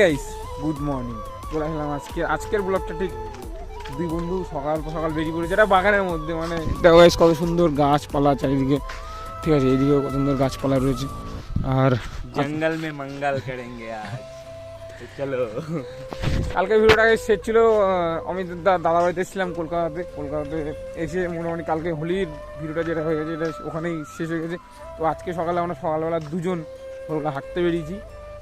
Guys good morning বলে আসলাম আজকে আজকের ব্লগটা ঠিক দুই বন্ধু সকাল সকাল বেরিয়ে পড়েছে। এটা বাগানের মধ্যে মানে দেখো গাইস কত সুন্দর গাছপালা চারিদিকে। ঠিক আছে এইদিকেও কত সুন্দর গাছপালা রয়েছে। আর জঙ্গল মে মঙ্গল করেঙ্গে চলো। কালকে ভিডিওটা শেষ ছিল অমিত দা দাদা বাড়িতে এসেছিলাম কলকাতাতে। কলকাতাতে এসে মোটামুটি কালকে হোলির ভিডিওটা যেটা হয়ে গেছে এটা ওখানেই শেষ হয়ে গেছে। তো আজকে সকালে আমরা সকালবেলা দুজন কলকাতা হাঁটতে বেরিয়েছি।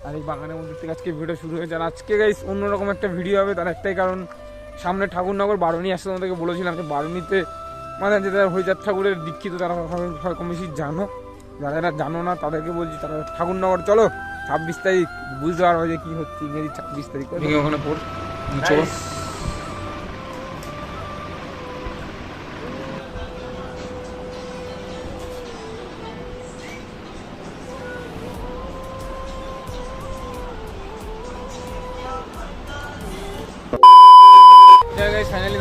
আর এই বাগানের মধ্যে থেকে আজকে ভিডিও শুরু হয়েছে। আর আজকে গাইস অন্যরকম একটা ভিডিও হবে তার একটাই কারণ সামনে ঠাকুরনগর বারুণী আসতে তোমাদেরকে বলেছিলাম যে বারুণীতে মানে যে তারা হরিচাঁদ ঠাকুরের দীক্ষিত তারা কম বেশি জানো। যারা যারা জানো না তাদেরকে বলছি তারা ঠাকুরনগর চলো ছাব্বিশ তারিখ বুঝতে পারব যে কী হচ্ছে ইংরেজি ছাব্বিশ তারিখ। ওখানে পড় চলো ফাইনালি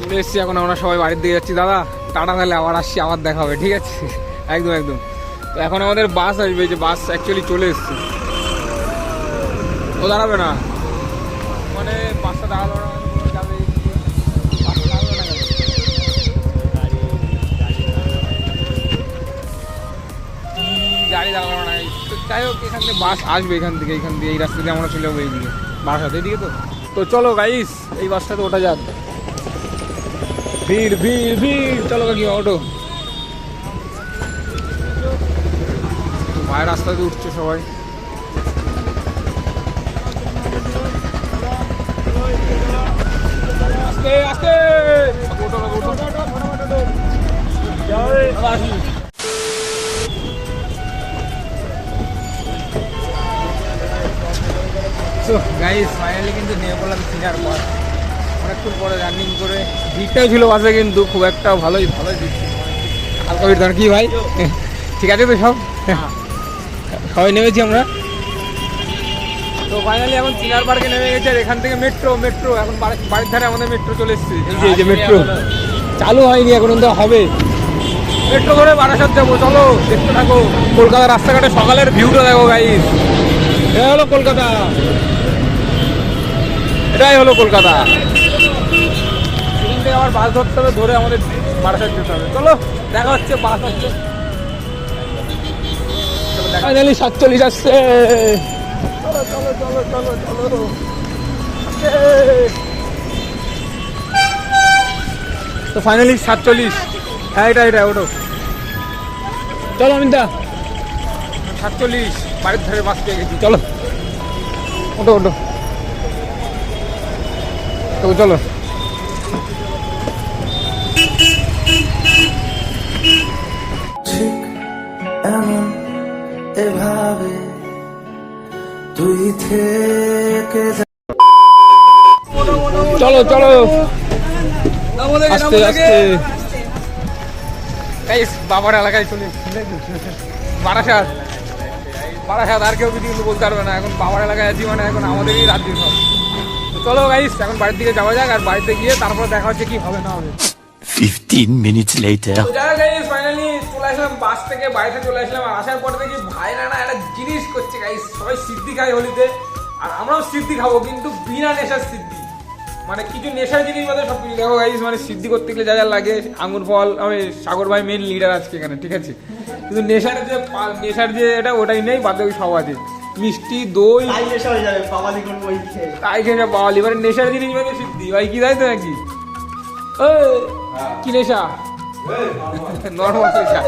চলে এসেছি, এখন আমরা সবাই যাচ্ছি। দাদা, টাটা তাহলে, আবার আসছি, আবার দেখা হবে, ঠিক আছে? একদম একদম। এখন আমাদের বাস আসবে যে বাস অ্যাকচুয়ালি চলে ও দাঁড়াবে না? মানে বাসটা মানে? গাড়ি দাঁড়াল না। তো যাই হোক, এখান থেকে বাস আসবে এখান থেকে, এখান দিয়ে এই রাস্তা দিয়ে আমরা চলে যাব এইদিকে বাসাতে এদিকে তো? তো চলো গাইস এই বাসটাতে ওঠা যাক। ভিড় ভিড় ভিড়। চলো কাকি অটো ভাই রাস্তা দিয়ে উঠছে সবাই। আস্তে আস্তে। ওটো ওটো ওটো সো গাইস ফাইনালি কিন্তু নিয়ে পড়লাম সিনার পর অনেকক্ষণ পরে রানিং করে। ভিড়টাও ছিল বাসে কিন্তু খুব একটা ভালোই ভালোই হালকা ভিড় ধর কি ভাই? ঠিক আছে তো সব? সবাই নেমেছি আমরা। তো ফাইনালি এখন চিনার পার্কে নেমে গেছে আর এখান থেকে মেট্রো মেট্রো এখন বাড়ি- বাড়ির ধারে আমাদের মেট্রো চলে এসছে। এই যে এই যে মেট্রো চালু হয়নি এখন তো হবে। মেট্রো ধরে বারাসাত যাব। চলো দেখতে থাকো। কলকাতার রাস্তাঘাটে সকালের ভিউটা দেখো গাইস এটা হলো কলকাতা। এটাই হলো কলকাতা। এখান থেকে আবার বাস ধরতে হবে ধরে আমাদের বারাসাত যেতে হবে। চলো দেখা হচ্ছে বাস হচ্ছে ফাইনালি সাতচল্লিশ আসছে। চলো চলো চলো চলো চলো। তো ফাইনালি সাতচল্লিশ। হ্যাঁ এটা এটা ওটো। চলো অমিতা। সাতচল্লিশ। বাড়ির ধারে বাস পেয়ে গেছি। চলো। ওটো ওটো তো চলো। ঠিক এমন এভাবে তুই থেকে চলো চলো। আস্তে আস্তে। এই বাবার এলাকায় চলে। বারাসাত। বারাসাত আর কেউ কিছু কিন্তু বলতে পারবে না। এখন বাবার এলাকায় আছি মানে এখন আমাদেরই রাজ্যে সব। তো চলো গাইস এখন বাড়ির দিকে যাওয়া যাক আর বাড়িতে গিয়ে তারপর দেখা হচ্ছে কি হবে না হবে। 15 minutes later. যারা গাইস ফাইনালি চলে আসলাম বাস থেকে বাড়িতে চলে আসলাম আর আসার পর দেখি ভাইরা না একটা জিনিস করছে গাইস সবাই সিদ্ধি খায় হোলিতে। আর আমরাও সিদ্ধি খাব কিন্তু বিনা নেশার সিদ্ধি। মানে কিছু নেশার জিনিস বাদে সব কিছু দেখো গাইস মানে সিদ্ধি করতে গেলে যা যা লাগে আঙুর ফল আমি সাগর ভাই মেন লিডার আজকে এখানে ঠিক আছে? কিন্তু নেশার যে নেশার যে এটা ওটাই নেই বাদ বাকি সব আছে। মিষ্টি দই তাই খেয়ে। পাওয়ালি মানে নেশার জিনিস মানে সিদ্ধি। ভাই কি তাই তো নাকি? এই, কি নেশা? নর্মাল নেশা।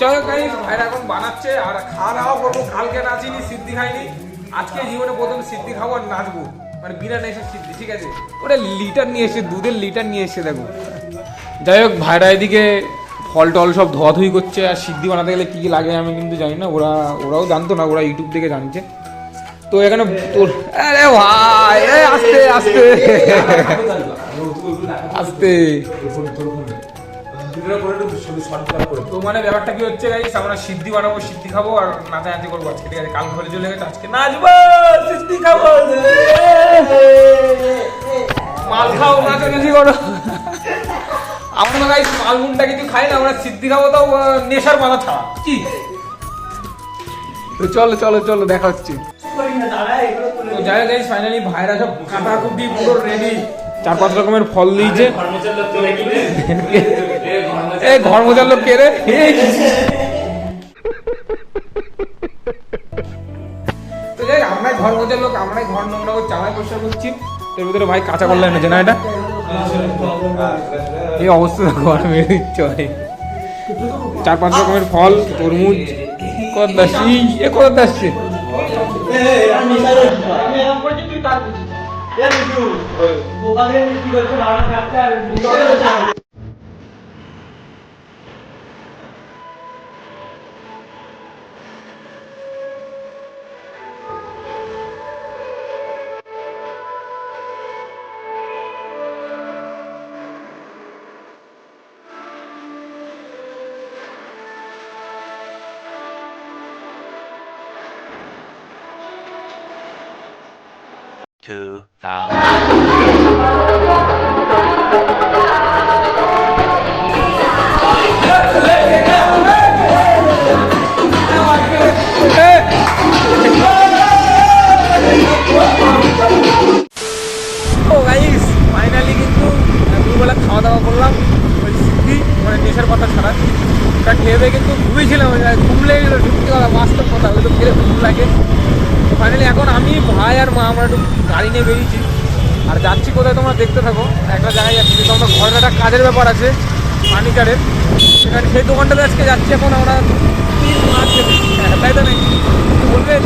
চলো গাই ভাইরা এখন বানাচ্ছে আর খাওয়া দাওয়া করব। কালকে নাচিনি সিদ্ধি খাইনি। আজকে জীবনে প্রথম সিদ্ধি খাব আর নাচবো। মানে বিনা নেশার সিদ্ধি ঠিক আছে। ওটা লিটার নিয়ে এসে, দুধের লিটার নিয়ে এসে দেখো। যাই হোক, ভাইরা এদিকে ফল টল সব ধোয়াধুয়ি করছে, আর সিদ্ধি বানাতে গেলে কী কী লাগে আমি কিন্তু জানি না, ওরা ওরাও জানতো না, ওরা ইউটিউব থেকে জানছে। তো এখানে তোর আরে ভাই আস্তে আস্তে। আস্তে। তো মানে ব্যাপারটা কি হচ্ছে গাইস আমরা সিদ্ধি বানাবো, সিদ্ধি খাব, আর নাচানাচি করব আজকে, ঠিক আছে? কাল ঘরে চলে গেছে, আজকে নাচবো করো আমরা তো গাইস মাল কিছু খাই না আমরা সিদ্ধি খাব তাও নেশার ছাড়া। কি? তো চলো চলো চলো দেখা হচ্ছে। যাই হোক ফাইনালি ভাইরা সব কাটাকুটি পুরো রেডি চার পাঁচ রকমের ফল দিয়েছে। এই ঘর মোজার লোক কে রে? এই। তো যাই আমরাই ঘর মোজার লোক আমরাই ঘর নোংরা আমরাই পরিষ্কার করছি তোর ভিতরে ভাই কাঁচা করলে এনেছে না এটা? এই অবস্থা গরমে চলে চার পাঁচ রকমের ফল তরমুজ কত দাসি এ কত দাসছে Two ফাইনালি কিন্তু দুপুরবেলা খাওয়া দাওয়া করলাম মানে কথা কিন্তু ঘুমিয়েছিলাম ঘুম লেগে গেলো ঢুকতে কথা, বাস্তব কথা ওই তো খেলে লাগে। ফাইনালি এখন আমি ভাই আর মা আমরা একটু গাড়ি নিয়ে বেরিয়েছি। আর যাচ্ছি কোথায় তোমরা দেখতে থাকো। একটা জায়গায় যাচ্ছি কিন্তু আমরা ঘরের একটা কাজের ব্যাপার আছে ফার্নিচারের। সেখানে সেই দোকানটাতে আজকে যাচ্ছি এখন আমরা তিন মাস হ্যাঁ, তাই তো কিছু বলবেন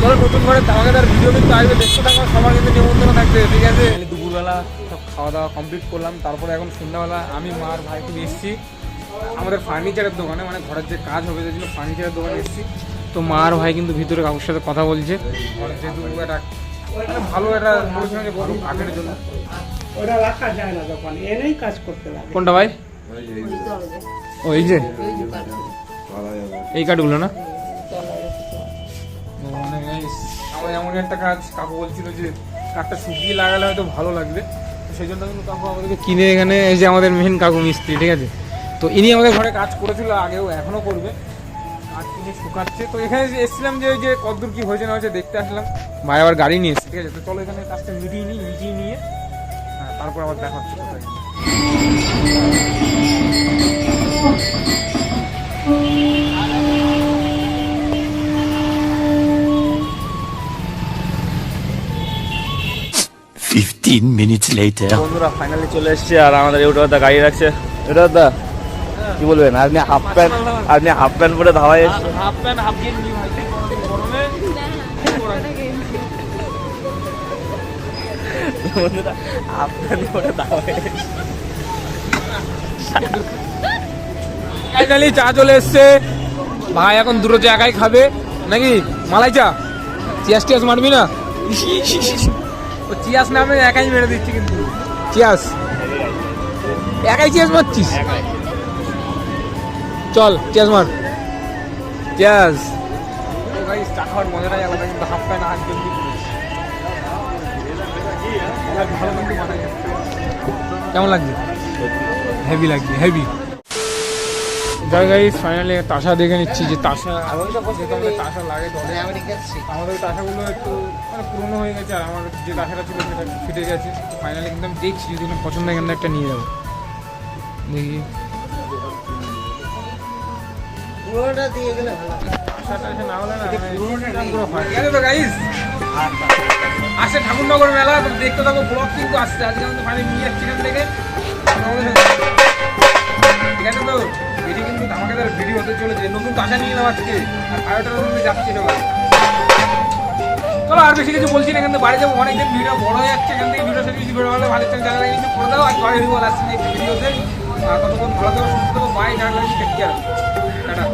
ধরো নতুন ঘরে ধামাকাদার ভিডিও কিন্তু আসবে দেখতে থাকো সবার কিন্তু নিমন্ত্রণ থাকবে। ঠিক আছে? দুপুরবেলা সব খাওয়া দাওয়া কমপ্লিট করলাম তারপরে এখন সন্ধ্যাবেলা আমি মার ভাই তুমি এসেছি। আমাদের ফার্নিচারের দোকানে মানে ঘরের যে কাজ হবে যেগুলো ফার্নিচারের দোকানে এসেছি। তো মার ভাই কিন্তু ভিতরে কাকুর সাথে কথা বলছে। ঘরের যেহেতু একটা মানে ভালো একটা বলছিলাম যে ভালো কাঠের জন্য। ওটা রাখা যায় না দোকান এনেই কাজ করতে লাগে। কোনটা ভাই? ও এই যে। এই কাঠগুলো না? মানে আমার এমন একটা কাজ কাকু বলছিল যে কাঠটা শুকিয়ে লাগালে হয়তো ভালো লাগবে। সেই জন্য কিন্তু কাকু আমাদেরকে কিনে এখানে এই যে আমাদের মেন কাকু মিস্ত্রি ঠিক আছে? তো ইনি আমাদের ঘরে কাজ করেছিল আগেও এখনও করবে। আর কিনে শুকাচ্ছে। তো এখানে যে এসেছিলাম যে ওই যে কতদূর কি হয়েছে না হয়েছে দেখতে আসলাম। ভাই আবার গাড়ি নিয়ে এসেছে। ঠিক আছে তো চলো এখানে কাজটা মিটিয়ে নিই মিটিয়ে নিয়ে হ্যাঁ, তারপর আবার দেখা হচ্ছে কোথায় Fifteen minutes later. বন্ধুরা ফাইনালি চলে এসেছে আর আমাদের ইউটিউবার গাড়ি রাখছে। ইউটিউবার কি বলবেন? আপনি হাফ প্যান্ট আপনি হাফ প্যান্ট পরে ধাওয়ায় এসেছেন হাফ প্যান্ট হাফ গেঞ্জি বন্ধুরা হাফ প্যান্ট পরে ধাওয়ায়। ফাইনালি চা চলে এসছে। ভাই এখন দুটো চা একাই খাবে। নাকি? মালাই চা? চিয়াস টিয়াস মারবি না? ও চিয়াস নামে একাই মেরে দিচ্ছি কিন্তু। চিয়াস? একাই চিয়াস মারছিস? ভালো কিন্তু মানায় যাচ্ছে। কেমন লাগছে? হেভি লাগছে হেভি যাই গাইস ফাইনালি তাসা দেখে নিচ্ছি যে তাসা তাসা লাগে আমাদের ওই তাসাগুলো একটু মানে পুরনো হয়ে গেছে আর আমার যে তাসাটা ছিল সেটা ফিটে গেছে। ফাইনালি কিন্তু আমি দেখছি যদি পছন্দ এখানে একটা নিয়ে যাব। দেখি। না না আসে ঠাকুরনগর মেলা দেখতে থাকো ব্লগ কিন্তু আসছে। আজকে আমাদের ফাইনালি নিয়ে যাচ্ছি এখান থেকে। ঠিক আছে তো? এটি কিন্তু ধামাকাদার ভিডিও হতে চলেছে। নতুন তাসা নিয়ে এলাম আজকে। আর মধ্যে যাচ্ছি সবাই চলো, আর বেশি কিছু বলছি না থেকে বাড়ি যাব। অনেকদিন ভিডিও বড় হয়ে যাচ্ছে। এখান থেকে ভিডিও সেটি বেশি বেরো হলে ভালো জায়গা লাগে কিছু করে দাও। আর ঘরে ভিডিও আসছে নেক্সট ভিডিওতে ভালো থাকো, সুস্থ থাকো। Bye tata take care tata.